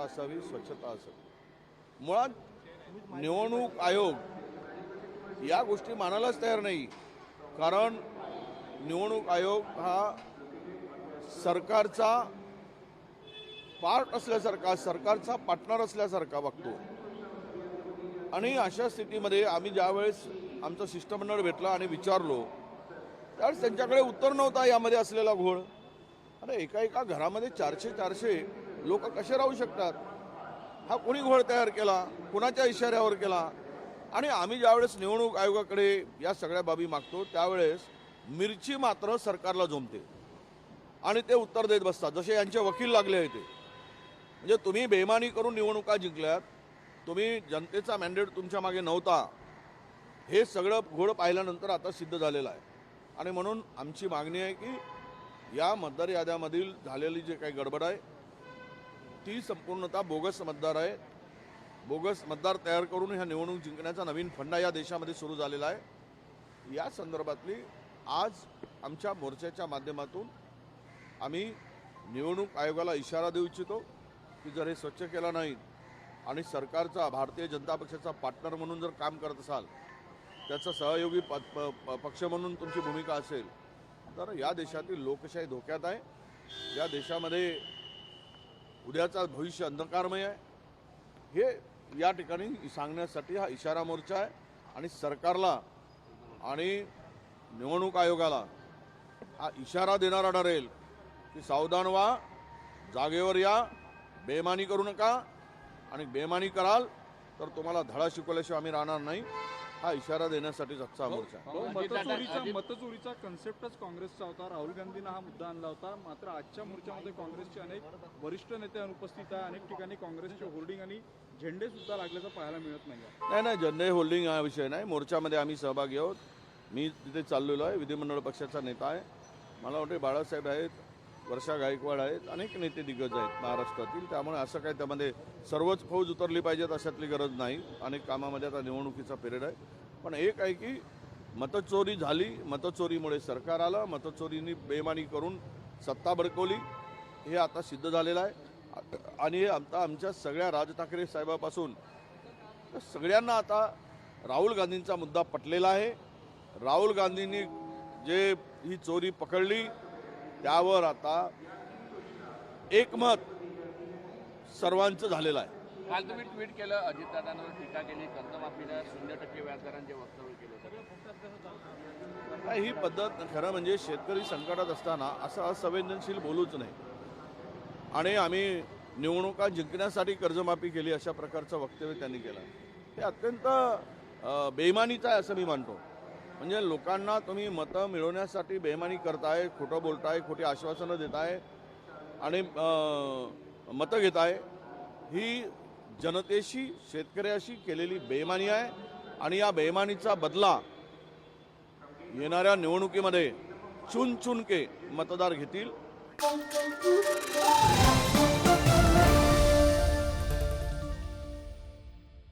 व्यवस्था असावी स्वच्छता असावी. मुळात निवडणूक आयोग या गोष्टी मानायलाच तयार नाही. कारण निवडणूक आयोग हा सरकारचा पार्ट असल्यासारखा सरकारचा पार्टनर असल्यासारखा वागतो. आणि अशा स्थितीमध्ये आम्ही ज्यावेळेस आमचं शिष्टमंडळ भेटलं आणि विचारलो त्यावेळेस त्यांच्याकडे उत्तर नव्हता यामध्ये असलेला घोळ. अरे एका एका घरामध्ये चारशे चारशे लोक कसे राहू शकतात? हा कोणी घोळ तयार केला? कुणाच्या इशाऱ्यावर केला? आणि आम्ही ज्यावेळेस निवडणूक आयोगाकडे या सगळ्या बाबी मागतो त्यावेळेस मिरची मात्र सरकारला जमते. आणि ते उत्तर देत बसतात. जसे यांचे वकील लागले आहेत ते. म्हणजे तुम्ही बेमानी करून निवडणुका जिंकल्यात तुम्ही जनतेचा मॅन्डेट तुमच्या मागे नव्हता हे सगळं घोड पाहिल्यानंतर आता सिद्ध झालेलं आहे. आणि म्हणून आमची मागणी आहे की या मतदार याद्यामधील झालेली जे काही गडबड आहे ती संपूर्णतः बोगस मतदार आहे. बोगस मतदार तयार करून ह्या निवडणूक जिंकण्याचा नवीन फंडा या देशामध्ये सुरू झालेला आहे. या संदर्भातली आज आमच्या मोर्चाच्या माध्यमातून आम्ही निवडणूक आयोगाला इशारा देऊ इच्छितो की जर हे स्वच्छ केलं नाही आणि सरकारचा भारतीय जनता पक्षाचा पार्टनर म्हणून जर काम करत असाल त्याचा सहयोगी प प- प- पक्ष म्हणून तुमची भूमिका असेल तर या देशातील लोकशाही धोक्यात आहे. या देशामध्ये उद्याचा भविष्य अंधकारमय आहे. हे या ठिकाणी सांगण्यासाठी हा इशारा मोर्चा आहे आणि सरकारला आणि निवडणूक आयोगाला हा इशारा देणारा ठरेल की सावधान व्हा जागेवर या बेमानी करू नका आणि बेमानी कराल तर तुम्हाला धडा शिकवल्याशिवाय आम्ही राहणार नाही. हा इशारा देण्यासाठीच आजचा हा मोर्चा. मतचोरीचा मतचोरीचा कन्सेप्टच काँग्रेसचा होता. राहुल गांधींना हा मुद्दा आणला होता. मात्र आजच्या मोर्चामध्ये काँग्रेसचे अनेक वरिष्ठ नेते अनुपस्थित आहे अनेक ठिकाणी काँग्रेसचे होर्डिंग आणि झेंडे सुद्धा लागल्याचं पाहायला मिळत नाही नाही नाही जनरल होल्डिंग हा विषय नाही. मोर्चामध्ये आम्ही सहभागी आहोत. मी तिथे चाललेलो आहे. विधिमंडळ पक्षाचा नेता आहे. मला वाटते बाळासाहेब आहेत. वर्षा गायकवाड आहेत अनेक नेते दिग्गज आहेत महाराष्ट्रातील. त्यामुळे असं काय त्यामध्ये सर्वच फौज उतरली पाहिजेत अशातली गरज नाही. अनेक कामामध्ये आता निवडणुकीचा पिरियड आहे. पण एक आहे की मतचोरी झाली मतचोरीमुळे सरकार आलं मतचोरीनी बेमानी करून सत्ता बडकवली हे आता सिद्ध झालेलं आहे. आणि हे आता आमच्या सगळ्या राज ठाकरे साहेबापासून सगळ्यांना आता राहुल गांधींचा मुद्दा पटलेला आहे. राहुल गांधींनी जे ही चोरी पकडली त्यावर आता एकमत सर्वांचं झालेलं आहे. काल तुम्ही ट्विट केलं अजितदादांवर टीका केली कर्जमाफीला शून्य टक्के व्याजदरांचे वक्तव्य केलं ही पद्धत खरं म्हणजे शेतकरी संकटात असताना असं असंवेदनशील बोलूच नाही. आणि आम्ही निवडणुका जिंकण्यासाठी कर्जमाफी केली अशा प्रकारचं वक्तव्य त्यांनी केलं. हे अत्यंत अ, बेईमानीचं आहे असं मी मानतो. म्हणजे लोकांना तुम्ही मतं मिळवण्यासाठी बेईमानी करताय खोटं बोलताय खोटी आश्वासनं देताय आणि मतं घेताय ही जनतेशी शेतकऱ्याशी केलेली बेईमानी आहे आणि या बेमानीचा बदला येणाऱ्या निवडणुकीमध्ये चुन चुनके मतदार घेतील.